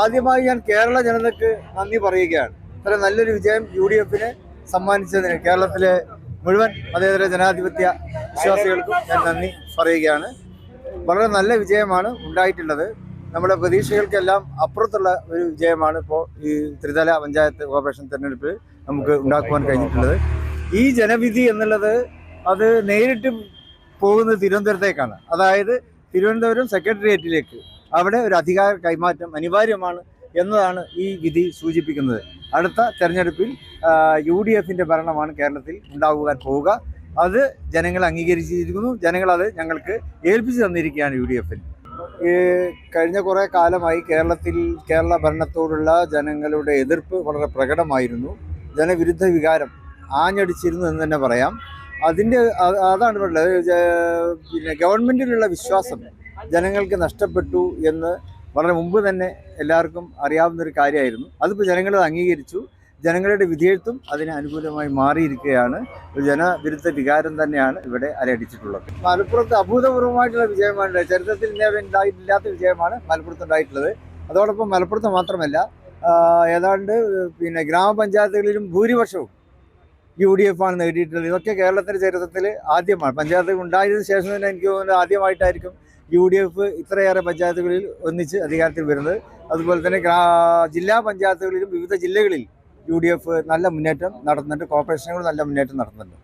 ആദ്യമായി ഞാൻ കേരള ജനതയ്ക്ക് നന്ദി പറയുകയാണ്. ഇത്ര നല്ലൊരു വിജയം യു ഡി എഫിന് സമ്മാനിച്ചതിന് കേരളത്തിലെ മുഴുവൻ മതേതര ജനാധിപത്യ വിശ്വാസികൾക്കും ഞാൻ നന്ദി പറയുകയാണ്. വളരെ നല്ല വിജയമാണ് ഉണ്ടായിട്ടുള്ളത്. നമ്മുടെ പ്രതീക്ഷകൾക്കെല്ലാം അപ്പുറത്തുള്ള ഒരു വിജയമാണ് ഇപ്പോൾ ഈ ത്രിതല പഞ്ചായത്ത് കോർപ്പറേഷൻ തെരഞ്ഞെടുപ്പിൽ നമുക്ക് ഉണ്ടാക്കുവാൻ കഴിഞ്ഞിട്ടുള്ളത്. ഈ ജനവിധി എന്നുള്ളത് അത് നേരിട്ട് പോകുന്നത് തിരുവനന്തപുരത്തേക്കാണ്. അതായത് തിരുവനന്തപുരം സെക്രട്ടേറിയറ്റിലേക്ക് അവിടെ ഒരു അധികാര കൈമാറ്റം അനിവാര്യമാണ് എന്നതാണ് ഈ വിധി സൂചിപ്പിക്കുന്നത്. അടുത്ത തെരഞ്ഞെടുപ്പിൽ യു ഡി എഫിന്റെ ഭരണമാണ് കേരളത്തിൽ ഉണ്ടാകുവാൻ പോവുക. അത് ജനങ്ങൾ അംഗീകരിച്ചിരിക്കുന്നു. ജനങ്ങളത് ഞങ്ങൾക്ക് ഏൽപ്പിച്ചു തന്നിരിക്കുകയാണ് യു ഡി എഫിന് ഈ കഴിഞ്ഞ കുറേ കാലമായി കേരളത്തിൽ കേരള ഭരണത്തോടുള്ള ജനങ്ങളുടെ എതിർപ്പ് വളരെ പ്രകടമായിരുന്നു. ജനവിരുദ്ധ വികാരം ആഞ്ഞടിച്ചിരുന്നു എന്ന് തന്നെ പറയാം. അതിന്റെ അതാണ് പറഞ്ഞത് പിന്നെ ഗവൺമെന്റിലുള്ള വിശ്വാസം ജനങ്ങൾക്ക് നഷ്ടപ്പെട്ടു എന്ന് വളരെ മുമ്പ് തന്നെ എല്ലാവർക്കും അറിയാവുന്ന ഒരു കാര്യമായിരുന്നു. അതിപ്പോൾ ജനങ്ങൾ അംഗീകരിച്ചു. ജനങ്ങളുടെ വിധേയത്വം അതിന് അനുകൂലമായി മാറിയിരിക്കുകയാണ്. ഒരു ജനവിരുദ്ധ വികാരം തന്നെയാണ് ഇവിടെ അലയടിച്ചിട്ടുള്ളത്. മലപ്പുറത്ത് അഭൂതപൂർവമായിട്ടുള്ള വിജയമാണ്. ചരിത്രത്തിൽ ഇന്നേ ഉണ്ടായിട്ടില്ലാത്ത വിജയമാണ് മലപ്പുറത്ത് ഉണ്ടായിട്ടുള്ളത് അതോടൊപ്പം മലപ്പുറത്ത് മാത്രമല്ല ഏതാണ്ട് പിന്നെ ഗ്രാമപഞ്ചായത്തുകളിലും ഭൂരിപക്ഷവും യു ഡി എഫ് ആണ് നേടിയിട്ടുള്ളത് ഇതൊക്കെ കേരളത്തിന്റെ ചരിത്രത്തിൽ ആദ്യമാണ്. പഞ്ചായത്ത് ഉണ്ടായതിനു ശേഷം തന്നെ എനിക്ക് തോന്നുന്നത് ആദ്യമായിട്ടായിരിക്കും യു ഡി എഫ് ഇത്രയേറെ പഞ്ചായത്തുകളിൽ ഒന്നിച്ച് അധികാരത്തിൽ വരുന്നത്. അതുപോലെ തന്നെ ജില്ലാ പഞ്ചായത്തുകളിലും വിവിധ ജില്ലകളിൽ യു ഡി എഫ് നല്ല മുന്നേറ്റം നടത്തുന്നുണ്ട്. കോർപ്പറേഷനുകൾ നല്ല മുന്നേറ്റം നടത്തുന്നുണ്ട്.